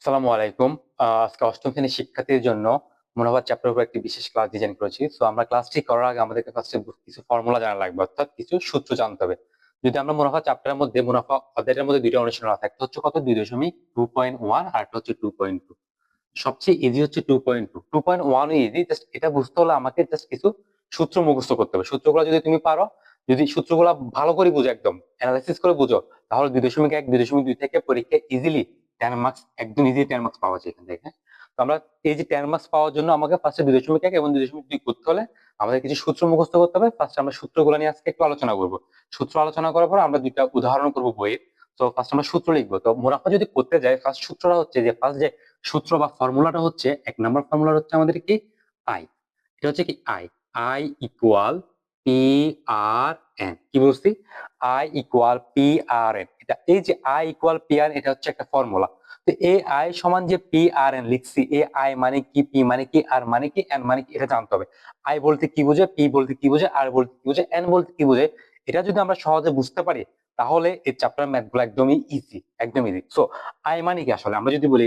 আসসালামু আলাইকুম। আজকে অষ্টম শ্রেণির শিক্ষার্থীর জন্য মনোভাব চ্যাপ্টার উপর একটি বিশেষ ক্লাস ডিজাইন করেছি। তো আমরা ক্লাসটি করার আগে আমাদেরকে ফার্স্টে কিছু ফর্মুলা জানা লাগবে, অর্থাৎ কিছু সূত্র জানতে হবে। যদি আমরা মুনাফা চ্যাপ্টারের মধ্যে মুনাফা অধ্যায়ের মধ্যে দুইটা অনুশীলন আছে একটা হচ্ছে কত? দুই দশমিক টু পয়েন্ট ওয়ান আর একটা হচ্ছে টু পয়েন্ট টু সবচেয়ে ইজি হচ্ছে two point two two point one easy just এটা বুঝতে হলে আমাকে জাস্ট কিছু সূত্র মুখস্থ করতে হবে। সূত্রগুলো যদি তুমি পারো, যদি সূত্রগুলো ভালো করে বুঝো একদম অ্যানালাইসিস করে বুঝো, তাহলে দুই দশমিক এক, দুই দশমিক দুই থেকে পরীক্ষা ইজিলি টেন মার্কস একদম ইজি টেন মার্কস পাওয়া যায় এখান হ্যাঁ? তো আমরা এই যে টেন মার্কস পাওয়ার জন্য আমাকে ফার্স্টে দুই দশমিক এক এবং দুই দশমিক দুই করতে হলে আমাদের কিছু সূত্র মুখস্থ করতে হবে। ফার্স্ট আমরা সূত্রগুলো নিয়ে আজকে একটু আলোচনা করব। সূত্র আলোচনা করার পর আমরা দুইটা উদাহরণ করব বইয়ের। তো ফার্স্ট আমরা সূত্র লিখব। তো মুনাফা যদি করতে যাই ফার্স্ট সূত্রটা হচ্ছে যে ফার্স্ট যে সূত্র বা ফর্মুলাটা হচ্ছে, এক নম্বর ফর্মুলা হচ্ছে আমাদের কি? আই এটা হচ্ছে কি? I I equal P R N কি বলছি I equal P R N এই যে আই ইকুয়াল পি আর এটা হচ্ছে একটা ফর্মুলা তো এ আই সমান যে পি আর এন লিখছি এ আই মানে কি পি মানে কি আর মানে কি এন মানে কি, এটা জানতে হবে। আই বলতে কি বোঝে পি বলতে কি বোঝে আর বলতে কি বোঝে এন বলতে কি বোঝে, এটা যদি আমরা সহজে বুঝতে পারি, তাহলে এই চ্যাপ্টার ম্যাথগুলো একদমই ইজি একদম ইজি সো আই মানে কি আসলে? আমরা যদি বলি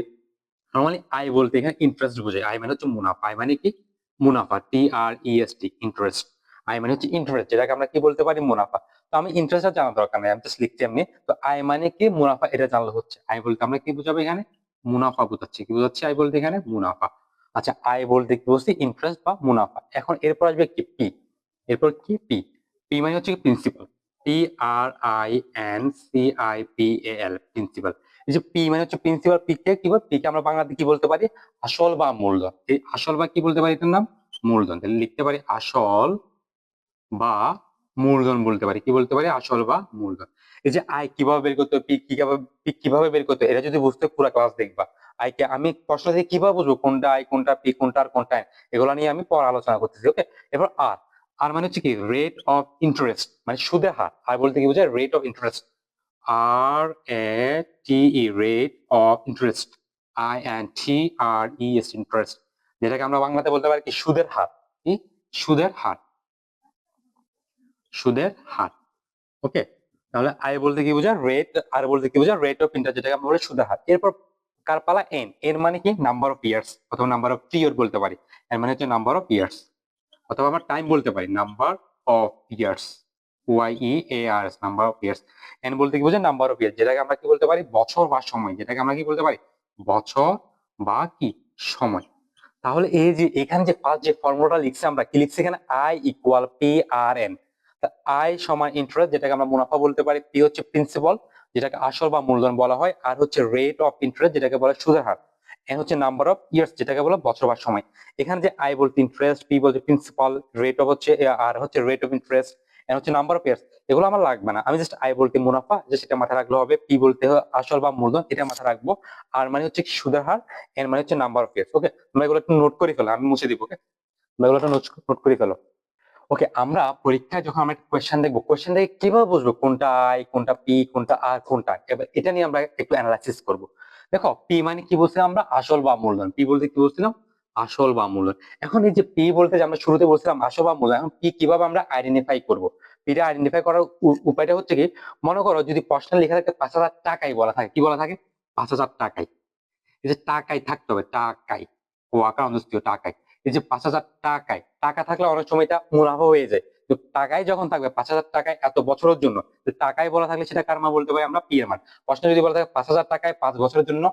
নর্মালি আই বলতে এখানে ইন্টারেস্ট বোঝায়। আই মানে হচ্ছে মুনাফা আই মানে কি? মুনাফা T R E S T interest I মানে হচ্ছে ইন্টারেস্ট যেটাকে আমরা কি বলতে পারি? মুনাফা। তো আমি ইন্টারেস্ট জানা দরকার নেই, আমি জাস্ট লিখছি এমনি। তো আই মানে কি? মুনাফা, এটা জানলে হচ্ছে। আই বলতে আমরা কি বুঝাবো এখানে? মুনাফা বুঝাচ্ছি। কি বুঝাচ্ছি? আই বলতে এখানে মুনাফা। আচ্ছা আই বলতে কি বলছি ইন্টারেস্ট বা মুনাফা। এখন এরপর আসবে কি? পি এরপর কি? পি পি মানে হচ্ছে principal P R I N C I P A L principal এই যে পি মানে হচ্ছে প্রিন্সিপাল পি কে কি বল? পি কে আমরা বাংলাতে কি বলতে পারি? আসল বা মূলধন। এই আসল বা কি বলতে পারি এটার নাম? মূলধন। তাহলে লিখতে পারি আসল বা মূলধন বলতে পারি। কি বলতে পারি? আসল বা মূলধন। এই যে আয় কীভাবে বের করতে হবে, পি, কীভাবে কীভাবে বের করতে এটা যদি বুঝতে পুরো ক্লাস দেখবা। আয় কে, আমি প্রশ্ন থেকে কীভাবে বুঝব কোনটা আয়, কোনটা পি, কোনটা আর কোনটা এগুলো নিয়ে আমি পর আলোচনা করতেছি ওকে এবার আর। আর মানে হচ্ছে কি? রেট অফ ইন্টারেস্ট মানে সুদের হার। আর বলতে কি বোঝায়? Rate of interest R A T E rate of interest I N T R E interest যেটাকে আমরা বাংলাতে বলতে পারি কি? সুদের হার। কি? সুদের হার। সুদের হার। ওকে? তাহলে আই বলতে কি বোঝায়? রেট আর বলতে কি বোঝায়? রেট অফ ইন্টারেস্ট যেটাকে আমরা বলি সুদের হার। এরপর কার পালা? এন এর মানে কি? নাম্বার অফ ইয়ার্স অথবা নাম্বার অফ পিরিয়ড বলতে পারি। এর মানে হচ্ছে নাম্বার অফ ইয়ার্স অথবা আমরা টাইম বলতে পারি। Number of years Y E A R S number of years N বলতে কি বোঝায়? নাম্বার অফ ইয়ার্স যেটাকে আমরা কি বলতে পারি? বছর বা সময়। যেটাকে আমরা কি বলতে পারি? বছর বা কি? সময়। তাহলে এই যে এখানে যে ফার্স্ট যে ফর্মুলাটা লিখছি আমরা, কি লিখছি এখানে? I equal P R N I সমান ইন্টারেস্ট যেটাকে আমরা মুনাফা বলতে পারি পি হচ্ছে প্রিন্সিপাল যেটাকে আসল বা মূলধন বলা হয়, আর হচ্ছে রেট অফ ইন্টারেস্ট যেটাকে বলে সুদের হার। এন হচ্ছে নাম্বার অফ ইয়ার্স যেটাকে বলে বছর বা সময়। এখানে যে আই বলতে ইন্টারেস্ট পি বলতে প্রিন্সিপাল রেট অফ হচ্ছে, আর হচ্ছে রেট অফ ইন্টারেস্ট এন হচ্ছে নাম্বার অফ ইয়ার্স এগুলো আমার লাগবে না। আমি জাস্ট আই বলতে মুনাফা, যে সেটা মাথায় রাখলে হবে পি বলতে আসল বা মূলধন, এটা মাথায় রাখব। আর মানে হচ্ছে সুদের হার এন মানে হচ্ছে নাম্বার অফ ইয়ার্স ওকে তোমরা এগুলো একটু নোট করে ফেলো, আমি মুছে দিব ওকে তোমরা এগুলো একটু নোট করে ফেলো। ওকে আমরা পরীক্ষায় যখন আমরা কোয়েশ্চেন দেখব কোয়েশ্চেন দেখে কীভাবে বুঝব কোনটা আই কোনটা পি কোনটা আর কোনটা? এবার এটা নিয়ে আমরা একটু অ্যানালাইসিস করব। দেখো পি মানে কি বলছিলাম আমরা? আসল বা মূলধন। পি বলতে কি বলছিলাম? আসল বা মূলধন। এখন এই যে পি বলতে যে আমরা শুরুতে বলছিলাম আসল বা মূলধন, এখন পি কীভাবে আমরা আইডেন্টিফাই করব? পিটা আইডেন্টিফাই করার উপায়টা হচ্ছে কি, মনে করো যদি প্রশ্ন লেখা থাকে পাঁচ হাজার টাকাই বলা থাকে, কি বলা থাকে? পাঁচ হাজার টাকাই। এই যে টাকাই থাকতে হবে, টাকাই। ও আকার অন্তস্থীয় টাকাই। এই যে পাঁচ হাজার টাকায়, টাকা থাকলে অনেক সময় এটা মুনাফা হয়ে যায়। তো টাকায় যখন থাকবে, পাঁচ হাজার টাকায় এত বছরের জন্য টাকায় বলা থাকলে সেটা কার মান বলতে পারি? আমরা পি এর মান প্রশ্ন যদি বলা থাকে, পাঁচ হাজার টাকায় পাঁচ বছরের জন্য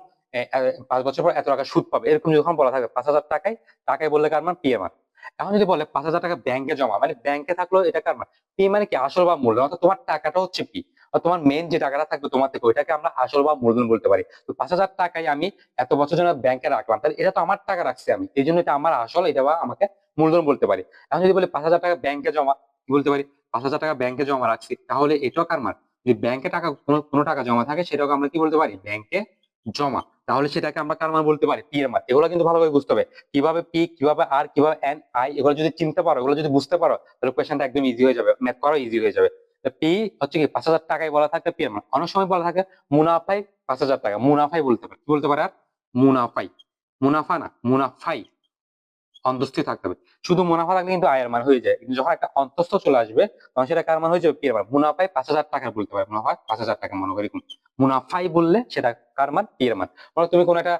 পাঁচ বছর পর এত টাকা সুদ পাবে? এরকম যখন বলা থাকে পাঁচ হাজার টাকায় টাকায় বললে কার মান পি এর মান এখন যদি বলে পাঁচ হাজার টাকা ব্যাংকে জমা মানে ব্যাংকে থাকল এটা কার মান পি মানে কি? আসল বা মূল্য? অর্থাৎ তোমার টাকাটা হচ্ছে পি আর তোমার মেন যে টাকাটা থাকবে তোমার থেকে, ওইটাকে আমরা আসল বা মূলধন বলতে পারি। তো পাঁচ হাজার টাকায় আমি এত বছর জন্য ব্যাংকে রাখলাম, তাহলে এটা তো আমার টাকা রাখছি আমি। এই জন্য এটা আমার আসল, এটা বা আমাকে মূলধন বলতে পারি। এখন যদি বলি পাঁচ হাজার টাকা ব্যাংকে জমা বলতে পারি? পাঁচ হাজার টাকা ব্যাংকে জমা রাখছি, তাহলে এটাও কার মান যদি ব্যাংকে টাকা, কোনো টাকা জমা থাকে, সেটাকে আমরা কি বলতে পারি? ব্যাংকে জমা। তাহলে সেটাকে আমরা কার মান বলতে পারি? পি এর মান এগুলো কিন্তু ভালোভাবে বুঝতে হবে। কীভাবে পি কীভাবে আর কীভাবে এন আই এগুলো যদি চিনতে পারো, এগুলো যদি বুঝতে পারো, তাহলে কোয়েশ্চেনটা একদম ইজি হয়ে যাবে। ম্যাথ করা ইজি হয়ে যাবে। পি হচ্ছে কি পাঁচ হাজার টাকায় বলা থাকে পি এর অনেক সময় বলা থাকে মুনাফাই পাঁচ হাজার টাকা মুনাফাই বলতে পারে, কি বলতে পারে আর? মুনাফাই মুনাফা না মুনাফাই অন্তস্থ থাকতে হবে। শুধু মুনাফা থাকলে কিন্তু আয়ের মান হয়ে যায়। কিন্তু যখন একটা অন্তস্থ চলে আসবে, তখন সেটা কার মান হয়ে যাবে? পি এর মান। মুনাফায় পাঁচ হাজার টাকা বলতে পারে। মুনাফা পাঁচ হাজার টাকা মনে করি মুনাফাই বললে সেটা কার মান? পি এর মান। মানে তুমি কোনো একটা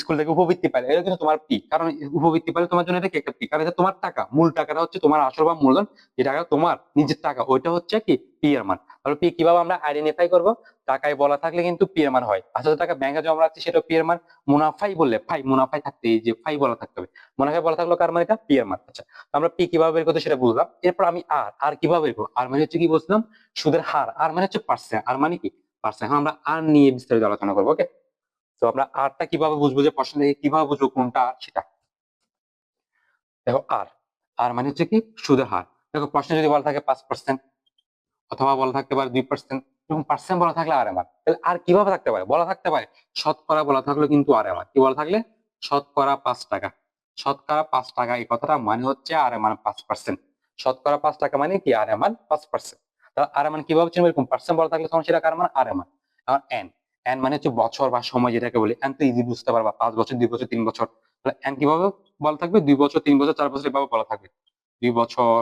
স্কুল থেকে উপবৃত্তি পাইলে এটা কিন্তু তোমার পি কারণ উপবৃত্তি পাইলে তোমার জন্য এটা কি? একটা পি কারণ এটা তোমার টাকা। মূল টাকাটা হচ্ছে তোমার আসল বা মূলধন। যে টাকা তোমার, নিজের টাকা। ওইটা হচ্ছে কি? পি এর মান। তাহলে পি কীভাবে আমরা আইডেন্টিফাই করব? টাকায় বলা থাকলে কিন্তু পি এর মান হয়। পাঁচ হাজার টাকা ব্যাংকে জমা রাখছি, সেটা পি এর মান। মুনাফাই বললে ফাই, মুনাফাই থাকতে এই যে ফাই বলা থাকতে হবে। মুনাফাই বলা থাকল কার মান এটা পি এর মান। আচ্ছা আমরা পি কীভাবে বের করতে সেটা বুঝলাম। এরপর আমি আর আর কীভাবে বের করব? আর মানে হচ্ছে কি বলছিলাম? সুদের হার। আর মানে হচ্ছে পার্সেন্ট আর মানে কি? পার্সেন্ট এখন আমরা আর নিয়ে বিস্তারিত আলোচনা করব ওকে তো আমরা আরটা কীভাবে বুঝব যে প্রশ্ন থেকে কীভাবে বুঝব কোনটা আর সেটা? দেখো আর আর মানে হচ্ছে কি? সুদের হার। দেখো, প্রশ্নে যদি বলা থাকে পাঁচ পার্সেন্ট অথবা বলা থাকতে পারে দুই পার্সেন্ট এরকম পার্সেন্ট বলা থাকলে আর এমন তাহলে আর কীভাবে থাকতে পারে? বলা থাকতে পারে শতকরা বলা থাকলে কিন্তু আর এমন কি বলা থাকলে? শতকরা পাঁচ টাকা। শতকরা পাঁচ টাকা এই কথাটা মানে হচ্ছে আর এমন পাঁচ পার্সেন্ট শতকরা পাঁচ টাকা মানে কি? আর এমন পাঁচ পার্সেন্ট তাহলে আর এমন কীভাবে চিনবে? এরকম পার্সেন্ট বলা থাকলে তখন সেটা কার মান আর? এমন এখন এন। এন মানে হচ্ছে বছর বা সময় যেটাকে বলি। এন তো ইজি বুঝতে পারবা, পাঁচ বছর, দুই বছর, তিন বছর। তাহলে এন কীভাবে বলা থাকবে? দুই বছর, তিন বছর, চার বছর এভাবে বলা থাকবে। দুই বছর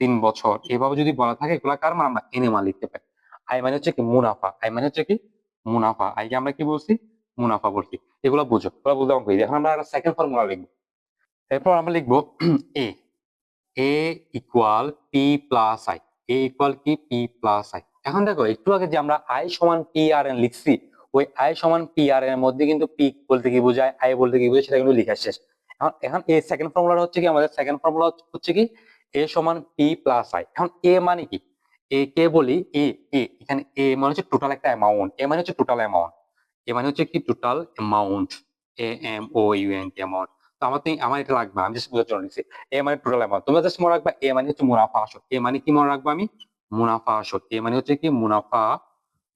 তিন বছর। এভাবে যদি বলা থাকে এগুলা কার মান আমরা এনে মান লিখতে পারি। আই মানে হচ্ছে কি মুনাফা। আই মানে হচ্ছে কি মুনাফা। আইকে আমরা কি বলছি? মুনাফা বলছি। এগুলো বুঝো। এগুলো বুঝতে অঙ্ক এখন আমরা সেকেন্ড ফর্মুলা লিখব। এরপর আমরা লিখব A A equal P plus I A equal কি? পি প্লাস আই এখন দেখো একটু আগে যে আমরা আই সমান পি আর এন লিখছি ওই আই সমান পি আর এর মধ্যে কিন্তু পি বলতে কি বোঝায়? আই বলতে কি বোঝায়? সেটা কিন্তু লেখা শেষ। এখন এখন এই সেকেন্ড ফর্মুলা হচ্ছে কি? আমাদের সেকেন্ড ফর্মুলা হচ্ছে কি এ সমান পি প্লাস আই এখন এ মানে কি? এ কে বলি এ এ এখানে এ মানে হচ্ছে টোটাল একটা অ্যামাউন্ট এ মানে হচ্ছে টোটাল অ্যামাউন্ট এ মানে হচ্ছে কি? Total amount A M O U N T amount তো আমার তো আমার এটা লাগবে আমি জাস্ট বোঝার জন্য লিখছি। এ মানে টোটাল অ্যামাউন্ট তোমরা জাস্ট মনে রাখবা এ মানে হচ্ছে মুনাফা আসল। এ মানে কি মনে রাখব আমি? মুনাফা আসল। এ মানে হচ্ছে কি? মুনাফা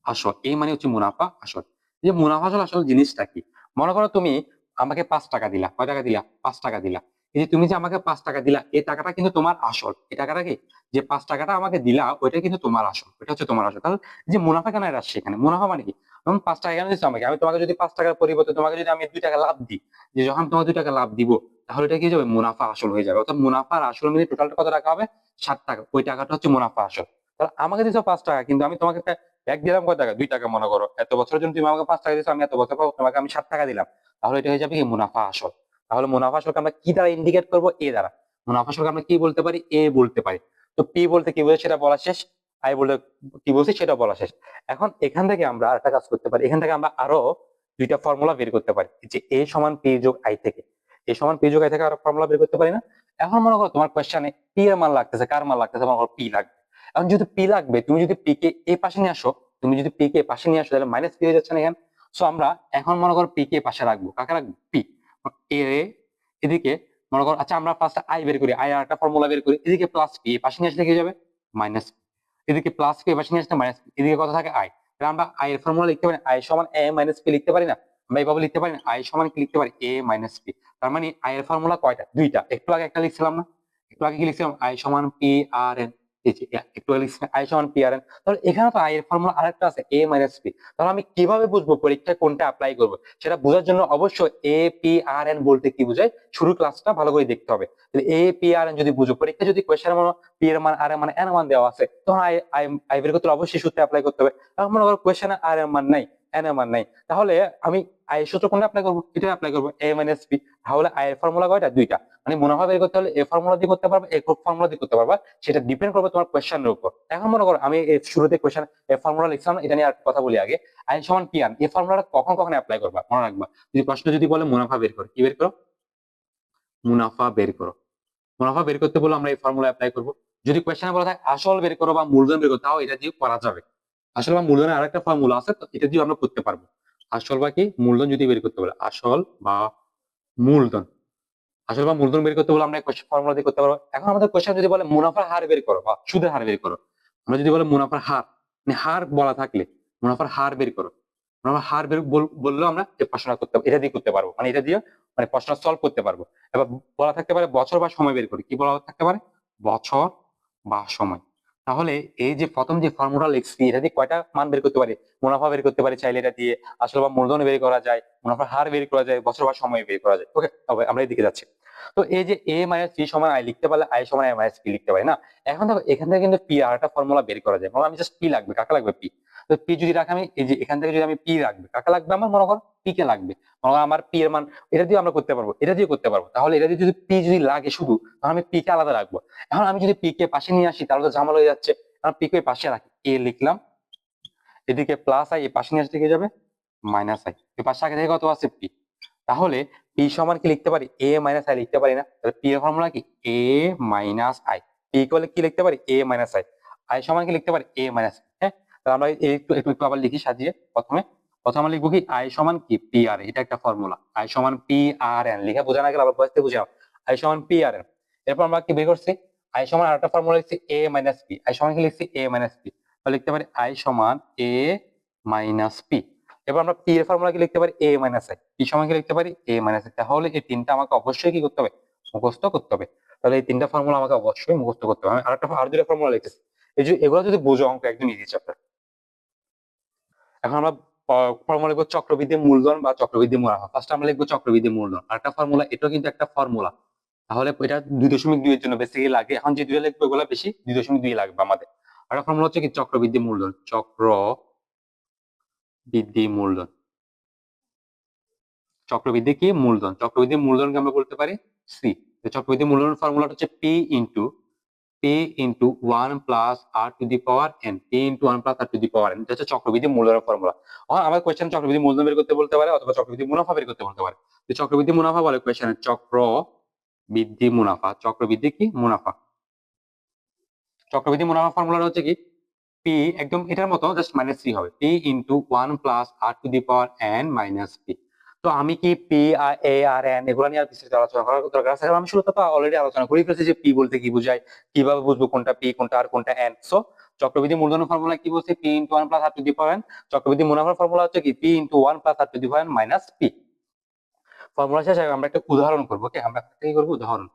আসল। এ মানে হচ্ছে মুনাফা আসল। যে মুনাফা আসল আসল জিনিসটা কি? মনে করো তুমি আমাকে পাঁচ টাকা দিলা। কয় টাকা দিলা? পাঁচ টাকা দিলা। এই যে তুমি যে আমাকে পাঁচ টাকা দিলা, এই টাকাটা কিন্তু তোমার আসল। এই টাকাটা কি? যে পাঁচ টাকাটা আমাকে দিলা ওইটা কিন্তু তোমার আসল। ওইটা হচ্ছে তোমার আসল। তাহলে যে মুনাফা কেন আসছে এখানে? মুনাফা মানে কি? তুমি পাঁচ টাকা কেন দিচ্ছ আমাকে? আমি তোমাকে যদি পাঁচ টাকার পরিবর্তে তোমাকে যদি আমি দুই টাকা লাভ দিই, যে যখন তোমাকে দুই টাকা লাভ দিব, তাহলে এটা কি যাবে? মুনাফা আসল হয়ে যাবে। অর্থাৎ মুনাফার আসল মিলে টোটালটা কত টাকা হবে? ষাট টাকা। ওই টাকাটা হচ্ছে মুনাফা আসল। তাহলে আমাকে দিচ্ছ পাঁচ টাকা, কিন্তু আমি তোমাকে ব্যাগ দিলাম কত টাকা? দুই টাকা মনে করো। এত বছরের জন্য তুমি আমাকে পাঁচ টাকা দিচ্ছ আমি এত বছর পাবো তোমাকে আমি ষাট টাকা দিলাম। তাহলে এটা হয়ে যাবে কি? মুনাফা আসল। তাহলে মুনাফা আসলকে আমরা কি দ্বারা ইন্ডিকেট করব? এ দ্বারা। মুনাফা আসলকে আমরা কি বলতে পারি? এ বলতে পারি। তো পি বলতে কি বলছে সেটা বলা শেষ। আই বলতে কি বলছি? সেটা বলা শেষ। এখন এখান থেকে আমরা আরেকটা কাজ করতে পারি। এখান থেকে আমরা আরও দুইটা ফর্মুলা বের করতে পারি। যে এ সমান পি যোগ আই থেকে। এ সমান পি যোগ আই থেকে আরও ফর্মুলা বের করতে পারি না? এখন মনে করো তোমার কোয়েশ্চানে পি এর মান লাগতেছে, কার মান লাগতেছে? মনে করো পি লাগবে। এখন যদি পি লাগবে, তুমি যদি পি কে এ পাশে নিয়ে আসো, তুমি যদি পি কে পাশে নিয়ে আসো, তাহলে মাইনাস পি হয়ে যাচ্ছে না এখানে। সো আমরা এখন মনে করো পি কে পাশে রাখব। কাকে রাখব? পি এদিকে মনে করো আচ্ছা আমরা ফার্স্ট আই বের করি আই আর ফর্মুলা বের করি, এদিকে প্লাস পি পাশে আসলে কি যাবে? মাইনাস এদিকে প্লাস পি পাশে আসলে মাইনাস এদিকে কত থাকে? আই তাহলে আমরা আই এর ফর্মুলা লিখতে পারি আই সমান এ মাইনাস পি লিখতে পারি না? আমরা এইভাবে লিখতে পারি না আই সমান কি লিখতে পারি? এ মাইনাস পি তার মানে আই এর ফর্মুলা কয়টা? দুইটা। একটু আগে একটা লিখছিলাম না? একটু আগে কি লিখছিলাম? আই সমান পি আর এন সেটা জন্য অবশ্যই আর এন বলতে কি বোঝায়? শুরু ভালো করে দেখতে হবে। আর যদি পরীক্ষা যদি এর দেওয়া আছে, তখন আই অবশ্যই সূত্রে অ্যাপ্লাই করতে হবে। মনে করো আর এর মান নাই এন মান নাই। তাহলে আমি আই কোনটা অ্যাপ্লাই করব? এটা অ্যাপ্লাই করব এ মাইনাস পি তাহলে এর ফর্মুলা কয়টা? দুইটা। মানে মুনাফা বের করতে হলে এ ফর্মুলা দিয়ে করতে পারবে এ ফর্মুলা দিয়ে করতে পারবা। সেটা ডিপেন্ড করবে তোমার কোয়েশ্চেনের উপর। এখন মনে করো, আমি এই শুরুতে কোয়েশ্চেন এ ফর্মুলা লিখছিলাম, এটা নিয়ে আর কথা বলি আগে। আই সমান পি আন এই ফর্মুলাটা কখন কখন অ্যাপ্লাই করবা? মনে রাখবা। যদি প্রশ্ন যদি বলে মুনাফা বের করো, কি বের করো? মুনাফা বের করো। মুনাফা বের করতে বলে আমরা এই ফর্মুলা অ্যাপ্লাই করব। যদি কোয়েশ্চেনে বলা থাকে আসল বের করো বা মূলধন বের করো, তাও এটা দিয়ে করা যাবে। আসল বা মূলধনের আরেকটা ফর্মুলা আছে এটা দিয়ে আমরা করতে পারব। আসল বা কি? মূলধন যদি বের করতে বলে, আসল বা মূলধন। আসল বা মূলধন বের করতে বলে আমরা ফর্মুলা দিয়ে করতে পারব। এখন আমাদের কোয়েশ্চেন যদি বলে, মুনাফার হার বের করো বা সুদের হার বের করো। আমরা যদি বলে মুনাফার হার মানে হার বলা থাকলে মুনাফার হার বের করো। মুনাফার হার বের বল- বললেও আমরা এই প্রশ্নটা করতে এটা দিয়ে করতে পারব। মানে এটা দিয়ে মানে প্রশ্ন সলভ করতে পারব। এবার বলা থাকতে পারে বছর বা সময় বের করি। কি বলা থাকতে পারে? বছর বা সময়। তাহলে এই যে প্রথম যে ফর্মুলা এক্সপি এটা দিয়ে কয়টা মান বের করতে পারে? মুনাফা বের করতে পারে চাইলে এটা দিয়ে। আসলে বা মূলধন বের করা যায়, মুনাফার হার বের করা যায়, বছর বা সময় বের করা যায়। ওকে আমরা এদিকে যাচ্ছি। তো এই যে এ মাইনাস সি সমান আই লিখতে পারলে আই সমান আই মাইনাস পি লিখতে পারি না? এখন দেখো, এখান থেকে কিন্তু পি আর একটা ফর্মুলা বের করা যায়। আমি জাস্ট পি লাগবে, কাকে লাগবে পি তো পি যদি রাখি আমি, এই যে এখান থেকে যদি আমি পি রাখবে, কাকে লাগবে আমার? মনে করো পি কে লাগবে। মনে কর আমার পি এর মান, এটা দিয়ে আমরা করতে পারব, এটা দিয়ে করতে পারব। তাহলে এটা দিয়ে যদি পি যদি লাগে শুধু, তাহলে আমি পি কে আলাদা রাখব। এখন আমি যদি পি কে পাশে নিয়ে আসি, তাহলে তো ঝামেলা হয়ে যাচ্ছে। কারণ পি কে পাশে রাখি এ লিখলাম, এদিকে প্লাস আই এ পাশে নিয়ে আসলে কি হয়ে যাবে? মাইনাস আই এই পাশে আগে থেকে কত আছে পি তাহলে পি সমান কি লিখতে পারি? এ মাইনাস আই লিখতে পারি না। তাহলে পি এর ফর্মুলা কি? A minus I P equal কি লিখতে পারি? এ মাইনাস আই আই সমান কি লিখতে পারি? এ মাইনাস হ্যাঁ? আমরা এই একটু একটু একটু আবার লিখি সাজিয়ে প্রথমে। প্রথমে আমরা লিখব কি? আই সমান কি? পি আর এটা একটা ফর্মুলা আই সমান পি আর এন। লিখে বোঝা না গেলে আবার বসতে বুঝাও আই সমান পি আর এন। এরপর আমরা কি বের করছি? আই সমান আরেকটা ফর্মুলা লিখছি এ মাইনাস পি। আই সমান কি লিখছি? A minus P. তাহলে লিখতে পারি আই সমান এ মাইনাস পি। এবার আমরা পি এর ফর্মুলা কি লিখতে পারি? এ মাইনাস আই পি সমান কি লিখতে পারি? এ মাইনাস আই তাহলে এই তিনটা আমাকে অবশ্যই কি করতে হবে? মুখস্থ করতে হবে। তাহলে এই তিনটা ফর্মুলা আমাকে অবশ্যই মুখস্থ করতে হবে। আমি আরেকটা আর দুটো ফর্মুলা লিখতেছি। এই যে এগুলো যদি বোঝো অঙ্ক, একদম ইজি চ্যাপ্টার এখন আমরা ফর্মুলা লিখব চক্রবৃদ্ধি মূলধন বা চক্রবৃদ্ধি মুনাফা ফার্স্ট আমরা লিখব চক্রবৃদ্ধি মূলধন। আরেকটা ফর্মুলা এটাও কিন্তু একটা ফর্মুলা তাহলে এটা দুই দশমিক দুই এর জন্য বেসিক্যালি লাগে। এখন যে দুইটা লিখব, এগুলো বেশি দুই দশমিক দুই লাগবে আমাদের। আরেকটা ফর্মুলা হচ্ছে কি? চক্রবৃদ্ধি মূলধন। চক্র বৃদ্ধি মূলধন। চক্রবৃদ্ধি কি? মূলধন। চক্রবৃদ্ধি মূলধনকে আমরা বলতে পারি সি চক্রবৃদ্ধি মূলধন ফর্মুলাটা হচ্ছে P into P into one plus R to the power N P into one plus R to the power N এটা হচ্ছে চক্রবৃদ্ধি মূলধনের ফর্মুলা আমার কোয়েশ্চেন চক্রবৃদ্ধি মূলধন বের করতে বলতে পারে অথবা চক্রবৃদ্ধি মুনাফা বের করতে বলতে পারে। তো চক্রবৃদ্ধি মুনাফা বলে কোয়েশ্চেন চক্র বৃদ্ধি মুনাফা। চক্রবৃদ্ধি কি? মুনাফা। চক্রবৃদ্ধি মুনাফা ফর্মুলা হচ্ছে কি? পি একদম এটার মতো জাস্ট মাইনাস থ্রি হবে। P into one plus R to the power N minus P তো আমি কি পি আর এ আর এন এগুলো নিয়ে আর বিস্তারিত আলোচনা করার দরকার আছে? আমি শুরুতে তো অলরেডি আলোচনা করে ফেলেছি যে পি বলতে কি বোঝায়, কীভাবে বুঝব কোনটা পি কোনটা আর কোনটা এন সো চক্রবৃদ্ধি মূলধন ফর্মুলা কি বলছে? P into one plus R to the power চক্রবৃদ্ধি মুনাফার ফর্মুলা হচ্ছে কি? P into one plus R to the power minus P formula শেষে আমরা একটা উদাহরণ করব ওকে আমরা কি করব? উদাহরণ।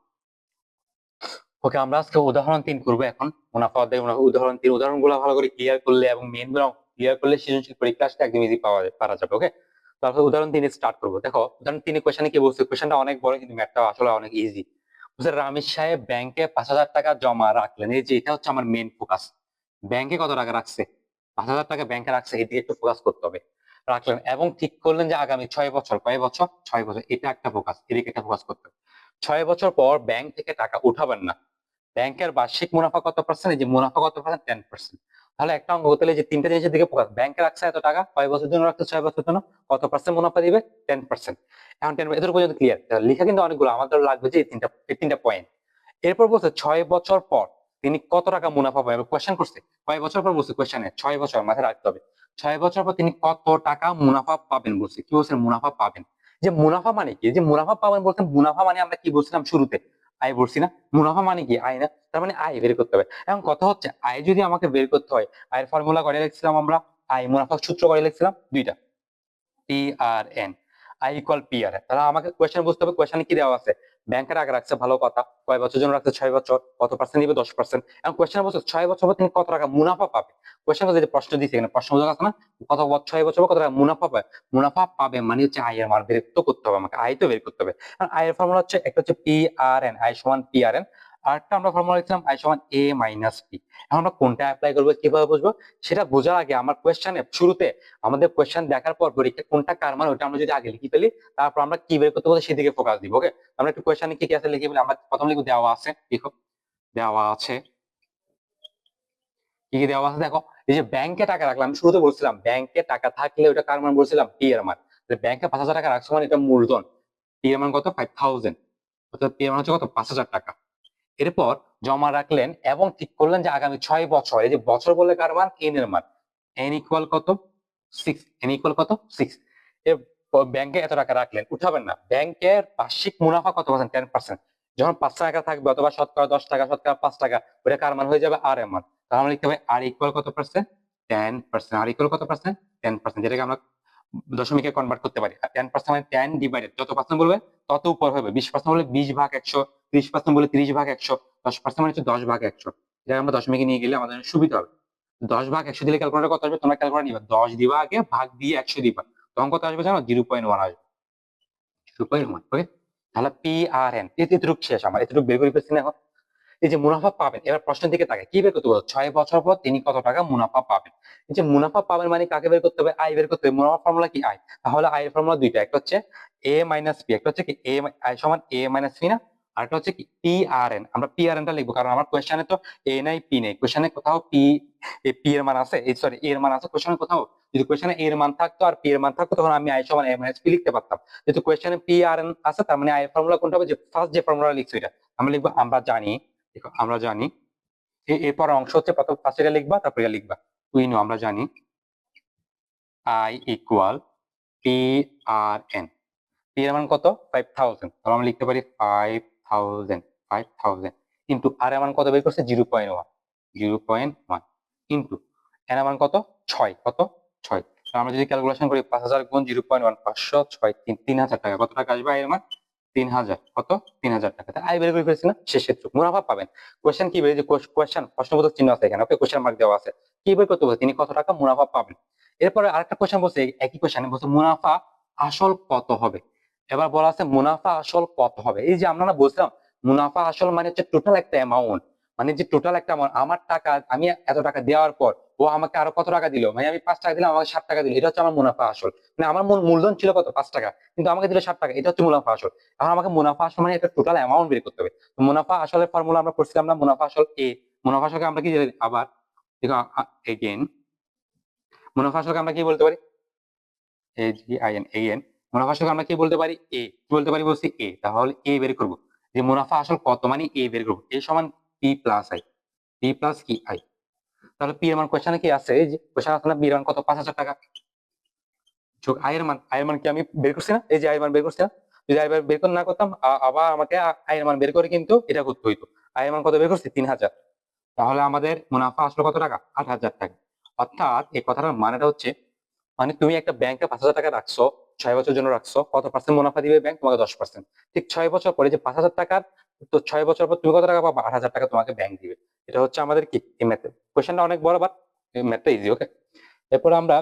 ওকে আমরা আজকে উদাহরণ তিন করব এখন। মুনাফা অধ্যায় উদাহরণ তিন। উদাহরণগুলো ভালো করে ক্লিয়ার করলে এবং মেনগুলো ক্লিয়ার করলে সৃজনশীল পরীক্ষা আসতে একদম ইজি পাওয়া পারা যাবে ওকে তারপর উদাহরণ তিনে স্টার্ট করব। দেখো, উদাহরণ তিনে কোয়েশনে কি বলছে? কোয়েশনটা অনেক বড়, কিন্তু ম্যাথটা আসলে অনেক ইজি বুঝছে রামেশ সাহেব ব্যাংকে পাঁচ হাজার টাকা জমা রাখলেন। এই যে, এটা হচ্ছে আমার মেন ফোকাস ব্যাংকে কত টাকা রাখছে? পাঁচ হাজার টাকা ব্যাংকে রাখছে, এদিকে একটু ফোকাস করতে হবে। রাখলেন এবং ঠিক করলেন যে আগামী ছয় বছর, কয় বছর? ছয় বছর। এটা একটা ফোকাস এদিকে একটা ফোকাস করতে হবে। ছয় বছর পর ব্যাংক থেকে টাকা উঠাবেন না। ব্যাংকের বার্ষিক মুনাফা কত পার্সেন্ট এই যে মুনাফা কত পার্সেন্ট টেন পার্সেন্ট তাহলে একটা অঙ্ক হতে যে তিনটা জিনিসের দিকে ফোকাস ব্যাংকে রাখছে এত টাকা, কয় বছর জন্য রাখছে, ছয় বছর জন্য, কত পার্সেন্ট মুনাফা দিবে? টেন পার্সেন্ট এখন টেন এদের পর্যন্ত ক্লিয়ার লেখা কিন্তু অনেকগুলো, আমাদের লাগবে যে তিনটা তিনটা পয়েন্ট এরপর বলছে ছয় বছর পর তিনি কত টাকা মুনাফা পাবেন? কোয়েশ্চেন করছে, কয় বছর পর বলছে কোয়েশ্চেনে ছয় বছর, মাথায় রাখতে হবে। ছয় বছর পর তিনি কত টাকা মুনাফা পাবেন বলছে? কি বলছেন মুনাফা পাবেন? যে মুনাফা মানে কি? যে মুনাফা পাবেন বলছেন, মুনাফা মানে আমরা কি বলছিলাম শুরুতে? আয় বলছি না, মুনাফা মানে কি? আয় না, তার মানে আয় বের করতে হবে। এখন কথা হচ্ছে, আয় যদি আমাকে বের করতে হয়, আয়ের ফর্মুলা করে লিখছিলাম আমরা, আয় মুনাফা সূত্র করে লিখছিলাম দুইটা P R N I equal P R তাহলে আমাকে কোয়েশ্চেন বুঝতে হবে কোয়েশ্চেনে কি দেওয়া আছে? ব্যাংকের আগে রাখছে ভালো কথা, কয় বছর জন্য রাখছে? ছয় বছর। কত পার্সেন্ট দিবে দশ পার্সেন্ট এবং কোয়েশ্চেন বলছে, ছয় বছর পর তিনি কত টাকা মুনাফা পাবে? কোয়েশ্চেন যে প্রশ্ন দিচ্ছে এখানে, প্রশ্ন বোঝা আছে না? কত ছয় বছর পর কত টাকা মুনাফা পাবে? মুনাফা পাবে মানে হচ্ছে আয়ের মান বের করতে হবে আমাকে আয় তো বের করতে হবে। কারণ আয়ের ফর্মুলা হচ্ছে, একটা হচ্ছে পি আর এন আই সমান পি আর এন আরেকটা আমরা ফর্মুলা লিখছিলাম আই সমান এ মাইনাস পি এখন আমরা কোনটা অ্যাপ্লাই করব, কীভাবে বুঝব? সেটা বোঝার আগে আমার কোয়েশ্চেনে শুরুতে আমাদের কোয়েশ্চেন দেখার পর পরীক্ষা কোনটা কার মান ওটা আমরা যদি আগে লিখে ফেলি, তারপর আমরা কি বের করতে বলতে সেদিকে ফোকাস দিব ওকে আমরা একটু কোয়েশ্চেনে কি কি আছে লিখে ফেলি, আমরা প্রথম লিখব দেওয়া আছে, লিখো। দেওয়া আছে। কি কি দেওয়া আছে দেখো, এই যে ব্যাংকে টাকা রাখলাম, আমি শুরুতে বলছিলাম ব্যাংকে টাকা থাকলে ওটা কার মান বলছিলাম? পি এর মান। ব্যাংকে পাঁচ হাজার টাকা রাখছো মানে এটা মূলধন। পি এর মান কত? ফাইভ থাউজেন্ড অর্থাৎ পি এর মান হচ্ছে কত? পাঁচ হাজার টাকা। এরপর জমা রাখলেন এবং ঠিক করলেন যে আগামী ছয় বছর, এই যে বছর বলে কার মান এন এর মান। এন ইকুয়াল কত? সিক্স এন ইকুয়াল কত? সিক্স ব্যাংকে এত টাকা রাখলেন, উঠাবেন না। ব্যাংকের বার্ষিক মুনাফা কত পার্সেন্ট টেন পার্সেন্ট যখন পাঁচ টাকা থাকবে অথবা শতকরা দশ টাকা, শতকরা পাঁচ টাকা ওটা কার মান? হয়ে যাবে আর এর মান। তাহলে লিখতে হবে আর ইকুয়াল কত percent ten percent R equal কত পার্সেন্ট টেন পার্সেন্ট যেটাকে আমরা দশমিকে কনভার্ট করতে পারি। টেন পার্সেন্ট মানে টেন ডিভাইডেড যত পার্সেন্ট বলবে তত উপর হবে। বিশ পার্সেন্ট বলে বিশ ভাগ একশো, ত্রিশ পার্সেন্ট বলে ত্রিশ ভাগ একশো, দশ পার্সেন্ট মানে হচ্ছে দশ ভাগ একশো। এটা আমরা দশমিকে নিয়ে গেলে আমাদের সুবিধা হবে। দশ ভাগ একশো দিলে ক্যালকুলেটার কত আসবে? তোমরা ক্যালকুলেটার নিবা। দশ দিবা আগে, ভাগ দিয়ে একশো দিবা। তখন কত আসবে জানো? জিরো পয়েন্ট ওয়ান আসবে। জিরো পয়েন্ট ওয়ান ওকে তাহলে পি আর এন এতটুকু শেষ আমার। এতটুকু বের করে ফেলছি না এখন। এই যে মুনাফা পাবেন, এবার প্রশ্ন দিকে তাকে কি বের করতে হবে? ছয় বছর পর তিনি কত টাকা মুনাফা পাবেন? এই যে মুনাফা পাবেন মানে কাকে বের করতে হবে? আয় বের করতে হবে। মুনাফা ফর্মুলা কি? আয়। তাহলে আয়ের ফর্মুলা দুইটা, একটা হচ্ছে এ মাইনাস পি একটা হচ্ছে কি এ আই সমান এ মাইনাস পি না? আর একটা হচ্ছে কি পি আর এন আমরা পি আর এনটা লিখব, কারণ আমার কোয়েশ্চেনে তো এ নাই পি নেই। কোয়েশ্চেনে কোথাও পি পি এর মান আছে? এই সরি এর মান আছে কোয়েশ্চেনে কোথাও? যদি কোয়েশ্চেনে এর মান থাকতো আর পি এর মান থাকতো, তখন আমি আই সমান এ মাইনাস পি লিখতে পারতাম। যেহেতু কোয়েশ্চেনে পি আর এন আছে, তার মানে আয়ের ফর্মুলা কোনটা হবে? যে ফার্স্ট যে ফর্মুলা লিখছি এটা আমরা লিখব, আমরা জানি দেখো, আমরা জানি এরপর অংশ হচ্ছে প্রথম ফার্স্ট এটা লিখবা, তারপর এটা লিখবা। উই নো আমরা জানি I equal P R N P এর মান কত? ফাইভ থাউজেন্ড তাহলে আমরা লিখতে পারি ফাইভ থাউজেন্ড ফাইভ থাউজেন্ড কিন্তু আর এর মান কত বের করছে? Zero point one zero point one কিন্তু এর মান কত? ছয়। কত? ছয়। আমরা যদি ক্যালকুলেশন করি, পাঁচ হাজার গুণ জিরো পয়েন্ট ওয়ান পাঁচশো, ছয় তিন তিন হাজার টাকা। কত টাকা আসবে? আয়ের মান কত? টাকা। মুনাফা পাবেন। তিনি কত টাকা মুনাফা পাবেন? এরপরে আরেকটা কোয়েশ্চেন বলছে, একই কোয়েশ্চেন বলছে, মুনাফা আসল কত হবে? এবার বলা আছে, মুনাফা আসল কত হবে? এই যে আমরা না বলছিলাম মুনাফা আসল মানে হচ্ছে টোটাল একটা অ্যামাউন্ট মানে যে টোটাল একটা আমার টাকা, আমি এত টাকা দেওয়ার পর ও আমাকে আরও কত টাকা দিল? মানে আমি পাঁচ টাকা দিলাম, আমাকে ষাট টাকা দিল। এটা হচ্ছে আমার মুনাফা আসল। মানে আমার মূল- মূলধন ছিল কত? পাঁচ টাকা। কিন্তু আমাকে দিল ষাট টাকা। এটা হচ্ছে মুনাফা আসল। এখন আমাকে মুনাফা আসল মানে একটা টোটাল অ্যামাউন্ট বের করতে হবে। তো মুনাফা আসলের ফর্মুলা আমরা করছিলাম না, মুনাফা আসল এ মুনাফা আসলকে আমরা কি আবার এগেন মুনাফা আসলকে আমরা কি বলতে পারি? A G I N A N মুনাফা আসলকে আমরা কি বলতে পারি? এ কি বলতে পারি? বলছি এ তাহলে এ বের করব। যে মুনাফা আসল কত? মানে এ বের করব। এ সমান P plus I P plus কি? আই তাহলে পি এর মান কোশ্চেনে কি আছে? এই যে কোশ্চেন আছে না পি এর মান কত? পাঁচ হাজার টাকা। যোগ আয়ের মান আয়ের মান কি আমি বের করছি না? এই যে আয়ের মান বের করছি না। যদি আয়ের মান বের করে না করতাম আবার আমাকে আ- আয়ের মান বের করে কিন্তু এটা করতে হইতো। আয়ের মান কত বের করছি? তিন হাজার। তাহলে আমাদের মুনাফা আসলো কত টাকা? আট হাজার টাকা। অর্থাৎ এই কথাটার মানেটা হচ্ছে মানে তুমি একটা ব্যাংকে পাঁচ হাজার টাকা রাখছো, ছয় বছরের জন্য রাখছো, কত পার্সেন্ট মুনাফা দিবে ব্যাংক তোমাকে দশ পার্সেন্ট ঠিক ছয় বছর পরে যে পাঁচ হাজার টাকার তো ছয় বছর পর তুমি কত টাকা পাবা? আট টাকা তোমাকে ব্যাংক দিবে। এটা হচ্ছে আমাদের কি? এই ম্যাথে কোয়েশ্চেনটা অনেক বড় বাট ম্যাথটা ইজি ওকে এরপর আমরা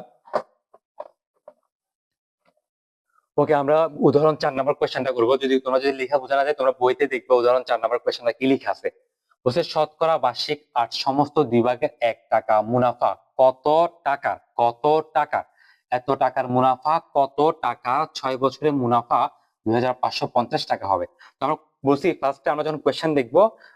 ওকে আমরা উদাহরণ চার নাম্বার কোয়েশ্চেনটা করব। যদি তোমরা যদি লেখা বোঝা না যায়, তোমরা বইতে দেখবে উদাহরণ চার নাম্বার কোয়েশ্চেনটা কি লেখা আছে? বলছে, শতকরা বার্ষিক আট সমস্ত বিভাগের এক টাকা মুনাফা কত টাকা? কত টাকা? এত টাকার মুনাফা কত টাকা? ছয় বছরের মুনাফা দুই হাজার পাঁচশো পঞ্চাশ টাকা হবে। তো আমরা বলছি ফার্স্টে আমরা যখন কোয়েশ্চেন দেখব,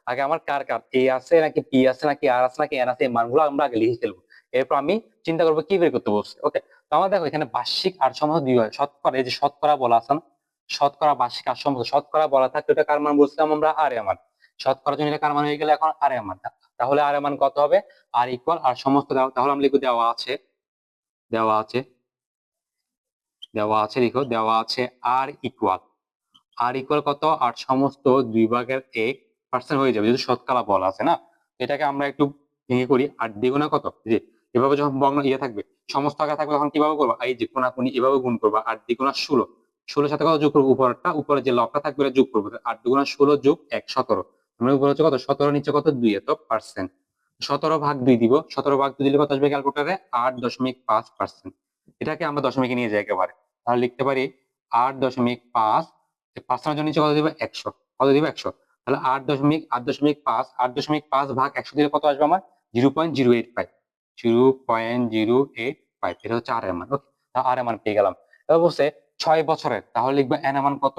আগে আমার কার কার? এ আছে নাকি পি আছে নাকি আর আছে নাকি এন আছে, এই মানগুলো আমরা আগে লিখে ফেলব। এরপর আমি চিন্তা করব কি বের করতে বলছি। ওকে তো আমরা দেখো এখানে বার্ষিক আর সমস্ত দুই হয়। শতকরা, এই যে শতকরা বলা আছে না? শতকরা বার্ষিক আট সমস্ত শতকরা বলা থাকলে ওটা কার মান বলছিলাম আমরা? আর মান। শতকরা জন্য কার মান হয়ে গেলে এখন আর মান। তাহলে আর মান কত হবে? আর ইকুয়াল আর সমস্ত দাও তাহলে আমরা লিখব দেওয়া আছে। দেওয়া আছে। দেওয়া আছে, লিখো। দেওয়া আছে আর ইকুয়াল আর ইকুয়াল কত? আর সমস্ত দুই ভাগের এক পার্সেন্ট হয়ে যাবে যদি শতকরা বলা আছে না? এটাকে আমরা একটু ভেঙে করি আর দ্বিগুণা কত? যে, এভাবে যখন বর্ণ ইয়ে থাকবে, সমস্ত আগে থাকবে তখন কীভাবে করব? এই যে, কোনাকুনি, এভাবে গুণ করব আট দ্বিগুণা ষোলো। ষোলোর সাথে কত যোগ করব? উপরটা উপরে যে লবটা থাকবে এটা যোগ করব আট দুগুণা ষোলো যোগ এক, সতেরো। আমরা উপরে হচ্ছে কত? সতেরো, নিচে কত? দুই, এত পার্সেন্ট সতেরো ভাগ দুই দিব, সতেরো ভাগ দুই দিলে কত আসবে ক্যালকুলেটারে আট দশমিক পাঁচ পার্সেন্ট এটাকে আমরা দশমিকে নিয়ে যাই একেবারে। তাহলে লিখতে পারি আট দশমিক পাঁচ পার্সেন্টের জন্য কত দিব? একশো। কত দিব? একশো। তাহলে আট দশমিক আট দশমিক পাঁচ, আট দশমিক পাঁচ ভাগ একশো দিলে কত আসবে আমার? Zero point zero eight five. Zero point zero eight five. এটা হচ্ছে আর এর মান। ওকে আর এর মান পেয়ে গেলাম। এবার বলছে ছয় বছরের। তাহলে লিখবে এন মান কত?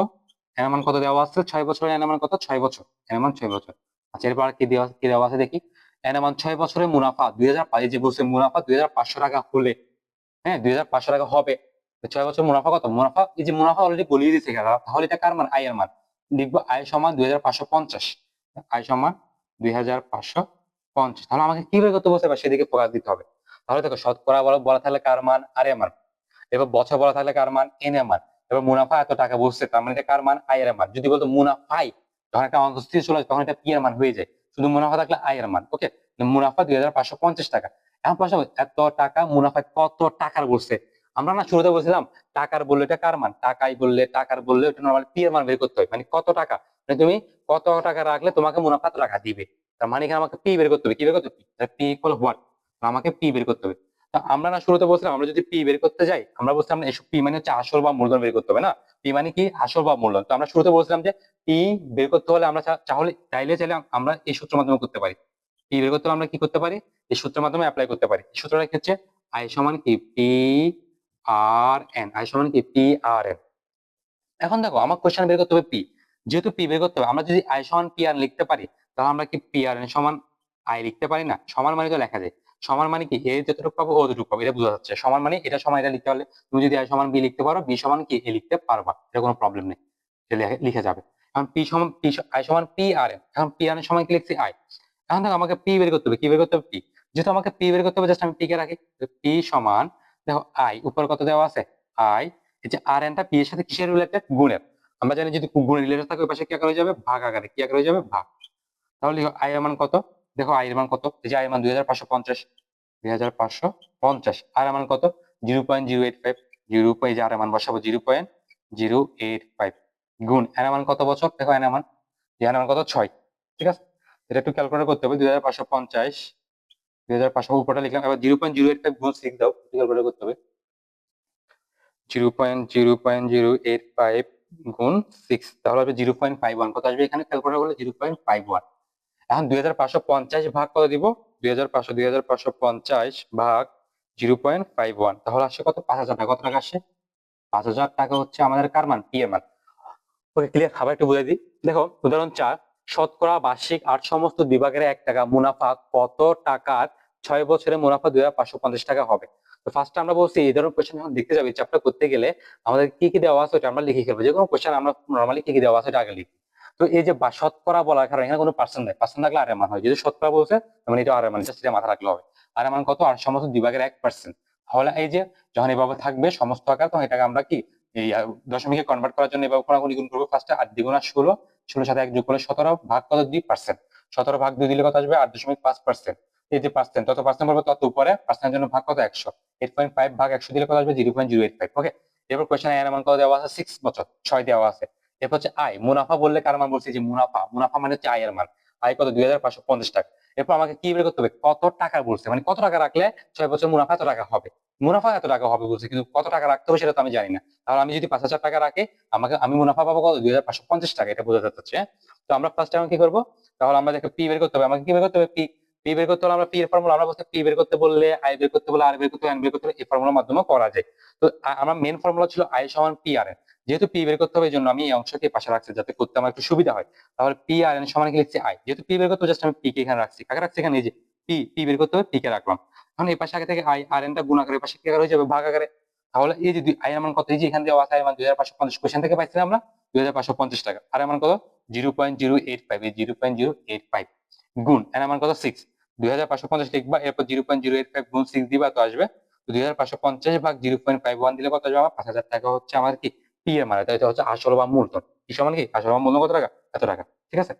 এন মান কত দেওয়া আছে? ছয় বছরের এন মান কত? ছয় বছর। এন মান ছয় বছর। আচ্ছা এরপর কি দেওয়া কি দেওয়া আছে দেখি? এন মান ছয় বছরের মুনাফা। দুই হাজার এই যে বলছে মুনাফা, দুই হাজার পাঁচশো টাকা হলে। হ্যাঁ দুই হাজার পাঁচশো টাকা হবে। ছয় বছর মুনাফা কত? মুনাফা, এই যে মুনাফা অলরেডি বলিয়ে দিয়েছে তাহলে এটা কার মান? আয়ের মান। লিখব আয় সমান দুই হাজার পাঁচশো পঞ্চাশ। আয় সমান দুই হাজার পাঁচশো পঞ্চাশ। তাহলে আমাকে কি বের করতে বলছে? এবার সেদিকে ফোকাস দিতে হবে। তাহলে দেখো, শতকরা বলা বলা থাকলে কার মান? আর মান। এবার বছর বলা থাকলে কার মান? এন মান। এবার মুনাফা এত টাকা বসছে, তার মানে এটা কার মান? আয়ের মান। যদি বলতো মুনাফাই, যখন একটা অঙ্ক স্থির চলে তখন এটা পি এর মান হয়ে যায়। শুধু মুনাফা থাকলে আয়ের মান ওকে মুনাফা দুই হাজার পাঁচশো পঞ্চাশ টাকা। এখন প্রশ্ন এত টাকা মুনাফা কত টাকার বসছে? আমরা না শুরুতে বলছিলাম, টাকার বললে এটা কার মান? টাকাই বললে, টাকার বললে ওটা নর্মাল পি এর মান বের করতে হয়। মানে কত টাকা? মানে তুমি কত টাকা রাখলে তোমাকে মুনাফা টাকা দিবে। তার মানে আমাকে পি বের করতে হবে। কি বের করতে হবে? পি ইকুয়াল হোয়াট আমাকে পি বের করতে হবে। তা আমরা না শুরুতে বলছিলাম, আমরা যদি পি বের করতে যাই, আমরা বলছিলাম এসব পি মানে হচ্ছে আসল বা মূলধন বের করতে হবে না? পি মানে কি? আসল বা মূলধন। তো আমরা শুরুতে বলছিলাম যে পি বের করতে হলে আমরা চাহলে চাইলে চাইলে আমরা এই সূত্রের মাধ্যমে করতে পারি। পি বের করতে হলে আমরা কি করতে পারি? এই সূত্রের মাধ্যমে অ্যাপ্লাই করতে পারি। সূত্রটা কি হচ্ছে? আই সমান কি? পি আর এন আই সমান কি? পি আর এন এখন দেখো, আমার কোশ্চেন বের করতে হবে পি যেহেতু পি বের করতে হবে, আমরা যদি আই সমান পি আর লিখতে পারি, তাহলে আমরা কি পি আর এন সমান আই লিখতে পারি না? সমান মানে তো লেখা যায়। সমান মানে কি? এ যতটুকু পাবো, ও যতটুকু পাবো। এটা বোঝা যাচ্ছে। সমান মানে এটা সমান, এটা লিখতে পারলে তুমি যদি আই সমান বি লিখতে পারো বি সমান কি? এ লিখতে পারবা। এটা কোনো প্রবলেম নেই। লিখে যাবে। এখন পি সমান পি আই সমান পি আর এন এখন পি আর এন সমান কি লিখছি? আই এখন দেখো, আমাকে পি বের করতে হবে। কি বের করতে হবে? পি যেহেতু আমাকে পি বের করতে হবে জাস্ট আমি পি কে রাখি। পি সমান দেখো আই উপর কত দেওয়া আছে? আই এই যে আর এনটা পি এর সাথে কিসের রিলেটেড গুণের। আমরা জানি যদি গুণের রিলেটেড থাকে, ওই পাশে কি আকার হয়ে যাবে? ভাগ আকারে। কি আকার হয়ে যাবে? ভাগ। তাহলে আই এর মান কত? দেখো আই এর মান কত? এই যে আই এর মান দুই হাজার পাঁচশো পঞ্চাশ। দুই হাজার পাঁচশো পঞ্চাশ। আর এর মান কত? Zero point zero eight five. Zero point যে আর এর মান বসাবো, zero point zero eight five. গুণ। এর মান কত বছর? দেখো এর মান। এর মান কত? ছয়। ঠিক আছে? এটা একটু ক্যালকুলেট করতে হবে। দুই হাজার পাঁচশো পঞ্চাশ হাজার পাঁচশো উপরটা লিখলাম। এবার zero point zero eight five গুণ সিক্স দাও ক্যালকুলেট করতে হবে। Zero point zero point zero, eight, five গুণ সিক্স, তাহলে জিরো পয়েন্ট ফাইভ ওয়ান। কত আসবে এখানে? করলে জিরো পয়েন্ট ফাইভ ওয়ান। এখন দুই হাজার পাঁচশো পঞ্চাশ ভাগ কত দিব, দুই হাজার পাঁচশো, দুই হাজার পাঁচশো পঞ্চাশ ভাগ জিরো পয়েন্ট ফাইভ ওয়ান। তাহলে আসছে কত? পাঁচ হাজার টাকা। কত টাকা আসছে পাঁচ হাজার টাকা হচ্ছে আমাদের কার মান? পি ওকে ক্লিয়ার খাবার একটু বুঝাই দিই। দেখো, উদাহরণ চার। শতকরা বার্ষিক আট সমস্ত বিভাগের এক টাকা মুনাফা কত টাকার ছয় বছরের মুনাফা দুই হাজার পাঁচশো পঞ্চাশ টাকা হবে? তো ফার্স্ট আমরা বলছি, এই ধরনের কোয়েশ্চেন যখন দেখতে যাব চ্যাপ্টার করতে গেলে আমাদের কি কি দেওয়া আছে আমরা লিখে খেলব যে কোনো কোয়েশ্চেন আমরা নর্মালি কি কি দেওয়া আছে আগে লিখি। তো এই যে শতকরা বলার কারণে এখানে কোনো পার্সেন্ট নেই। পার্সেন্ট থাকলে আর মান হয়। যদি শতকরা বলছে মানে এটা আর মান, এটা মাথা রাখলে হবে। আর মান কত? আর সমস্ত বিভাগের এক পার্সেন্ট তাহলে এই যে যখন এভাবে থাকবে সমস্ত আকার তখন এটাকে আমরা কি, এই দশমিকে কনভার্ট করার জন্য এভাবে কোনাগুনি গুণ করব। ফার্স্টে আট দ্বিগুণা ষোলো ষোলোর সাথে এক যোগ করলে সতেরো ভাগ কত? দুই পার্সেন্ট সতেরো ভাগ দুই দিলে কত আসবে? আট দশমিক পাঁচ পার্সেন্ট এই যে পার্সেন্ট তত পার্সেন্ট বলব তত উপরে। পার্সেন্টের জন্য ভাগ কত? একশো। এইট পয়েন্ট ফাইভ ভাগ একশো দিলে কত আসবে? Zero point zero eight five okay এরপর কোয়েশ্চেন এর মান কত দেওয়া আছে? সিক্স বছর, ছয় দেওয়া আছে। এরপর হচ্ছে আয় মুনাফা বললে কার মান বলছি? যে মুনাফা। মুনাফা মানে হচ্ছে আয়ের মান। আয় কত? দুই হাজার পাঁচশো পঞ্চাশ টাকা। এরপর আমাকে কি বের করতে হবে? কত টাকা বলছে? মানে কত টাকা রাখলে ছয় বছর মুনাফা এত টাকা হবে? মুনাফা এত টাকা হবে বলছে, কিন্তু কত টাকা রাখতে হবে সেটা তো আমি জানি না। তাহলে আমি যদি পাঁচ হাজার টাকা রাখি, আমাকে আমি মুনাফা পাবো কত? দুই হাজার পাঁচশো পঞ্চাশ টাকা, এটা বোঝা যাচ্ছে? তো আমরা ফার্স্ট টাইম কি করব? তাহলে আমাদেরকে পি বের করতে হবে। আমাকে কি বের করতে হবে? পি পি বের করতে হলে আমরা পি এর ফর্মুলা আমরা বলতে পি বের করতে বললে আই বের করতে বললে আর বের করতে এন বের করতে এই ফর্মুলার মাধ্যমে করা যায়। তো আমার মেন ফর্মুলা ছিল আই সমান পি আর এন যেহেতু পি বের করতে হবে, এই জন্য আমি এই অংশকে পাশে রাখছি যাতে করতে আমার একটু সুবিধা হয়। তাহলে পি আর এন সমান কি লিখছি আই যেহেতু পি বের করতে জাস্ট আমি পি কে এখানে রাখছি। কাকে রাখছি এখানে? এই যে পি পি বের করতে হবে পি কে রাখলাম। এখন এই পাশে আগে থেকে আই আর এনটা গুণ আকারে পাশে কি হয়ে যাবে, ভাগ আকারে। তাহলে এই যে আই এর মান কত? এই যে এখানে দেওয়া আছে আই মান দুই হাজার পাঁচশো পঞ্চাশ। কোয়েশ্চেন থেকে পাইছিলাম আমরা, দুই হাজার পাঁচশো পঞ্চাশ টাকা। আর এর মান কত? Zero point zero eight five zero point zero eight five গুণ এর মান কত? সিক্স হাজার পাঁচশো পঞ্চাশ এরপর জিরো পয়েন্ট জিরো ফাইভ তো আসবে। দুই হাজার পাঁচশো পঞ্চাশ ভাগ জিরো পয়েন্ট ফাইভ ওয়ান দিলে পাঁচ হাজার টাকা হচ্ছে আমার কি? মানে হচ্ছে আসল বা মূলধন। কি সমান কি? আসল বা মূলধন কত টাকা? এত টাকা। ঠিক আছে?